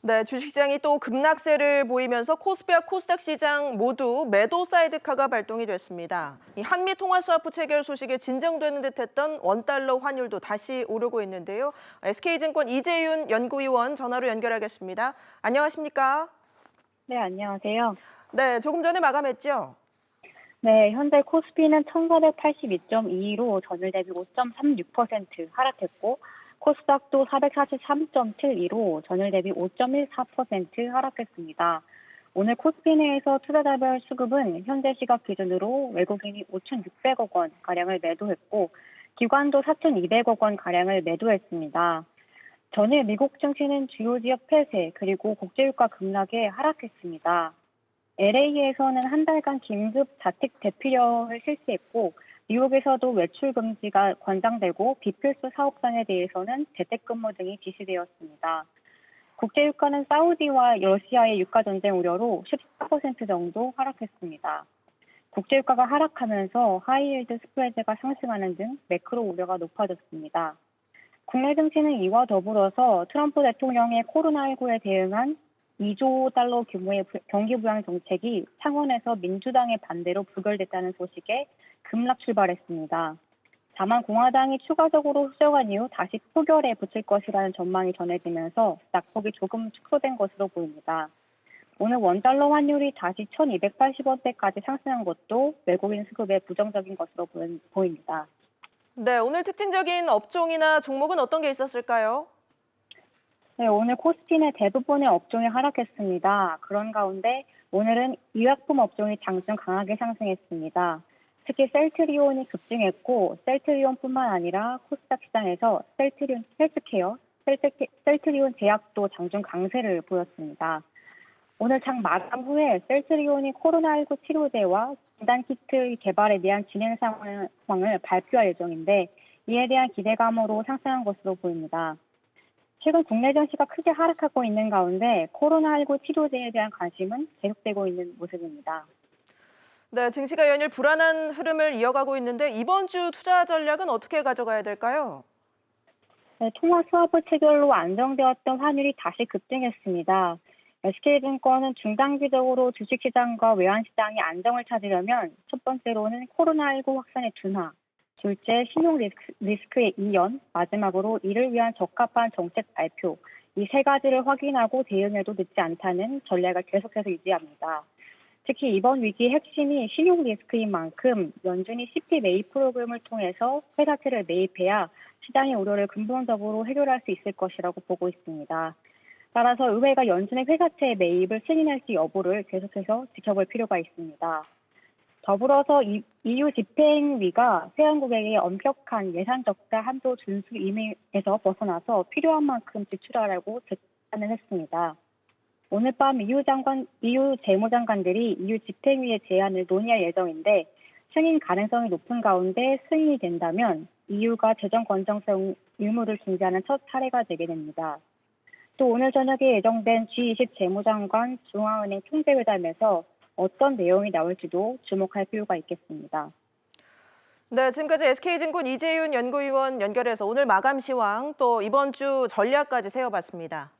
네, 주식시장이 또 급락세를 보이면서 코스피와 코스닥 시장 모두 매도 사이드카가 발동이 됐습니다. 이 한미 통화 스와프 체결 소식에 진정되는 듯했던 원달러 환율도 다시 오르고 있는데요. SK증권 이재윤 연구위원 전화로 연결하겠습니다. 안녕하십니까? 네, 안녕하세요. 네, 조금 전에 마감했죠. 네, 현재 코스피는 1482.22로 전일 대비 5.36% 하락했고, 코스닥도 443.72로 전일 대비 5.14% 하락했습니다. 오늘 코스피 내에서 투자자별 수급은 현재 시각 기준으로 외국인이 5,600억 원 가량을 매도했고, 기관도 4,200억 원 가량을 매도했습니다. 전일 미국 증시는 주요 지역 폐쇄 그리고 국제유가 급락에 하락했습니다. LA에서는 한 달간 긴급 자택 대피령을 실시했고 미국에서도 외출 금지가 권장되고 비필수 사업장에 대해서는 재택근무 등이 지시되었습니다. 국제유가는 사우디와 러시아의 유가 전쟁 우려로 14% 정도 하락했습니다. 국제유가가 하락하면서 하이힐드 스프레드가 상승하는 등 매크로 우려가 높아졌습니다. 국내 증시는 이와 더불어서 트럼프 대통령의 코로나19에 대응한 2조 달러 규모의 부- 경기 부양 정책이 상원에서 민주당의 반대로 부결됐다는 소식에 급락 출발했습니다. 다만 공화당이 추가적으로 수정한 이후 다시 표결에 붙일 것이라는 전망이 전해지면서 낙폭이 조금 축소된 것으로 보입니다. 오늘 원달러 환율이 다시 1280원대까지 상승한 것도 외국인 수급에 부정적인 것으로 보입니다. 네, 오늘 특징적인 업종이나 종목은 어떤 게 있었을까요? 네, 오늘 코스피는 대부분의 업종이 하락했습니다. 그런 가운데 오늘은 의약품 업종이 장중 강하게 상승했습니다. 특히 셀트리온이 급증했고 셀트리온뿐만 아니라 코스닥 시장에서 셀트리온 헬스케어, 셀트, 셀트리온 제약도 장중 강세를 보였습니다. 오늘 장 마감 후에 셀트리온이 코로나19 치료제와 진단 키트 개발에 대한 진행 상황을 발표할 예정인데 이에 대한 기대감으로 상승한 것으로 보입니다. 최근 국내 증시가 크게 하락하고 있는 가운데 코로나19 치료제에 대한 관심은 계속되고 있는 모습입니다. 네, 증시가 연일 불안한 흐름을 이어가고 있는데 이번 주 투자 전략은 어떻게 가져가야 될까요? 네, 통화 스와프 체결로 안정되었던 환율이 다시 급등했습니다. SK증권은 중단기적으로 주식시장과 외환시장이 안정을 찾으려면 첫 번째로는 코로나19 확산의 둔화, 둘째 신용 리스크, 리스크의 이연, 마지막으로 이를 위한 적합한 정책 발표, 이 세 가지를 확인하고 대응해도 늦지 않다는 전략을 계속해서 유지합니다. 특히 이번 위기의 핵심이 신용 리스크인 만큼 연준이 CP 매입 프로그램을 통해서 회사채를 매입해야 시장의 우려를 근본적으로 해결할 수 있을 것이라고 보고 있습니다. 따라서 의회가 연준의 회사채 매입을 승인할지 여부를 계속해서 지켜볼 필요가 있습니다. 더불어서 이- EU 집행위가 회원국에게 엄격한 예산 적자 한도 준수 임의에서 벗어나서 필요한 만큼 지출하라고 제안을 했습니다. 오늘 밤 EU 장관, EU 재무장관들이 EU 집행위의 제안을 논의할 예정인데 승인 가능성이 높은 가운데 승인이 된다면 EU가 재정 건정성 의무를 중지하는 첫 사례가 되게 됩니다. 또 오늘 저녁에 예정된 G20 재무장관 중앙은행 총재회담에서 어떤 내용이 나올지도 주목할 필요가 있겠습니다. 네, 지금까지 SK증권 이재윤 연구위원 연결해서 오늘 마감 시황 또 이번 주 전략까지 세워봤습니다.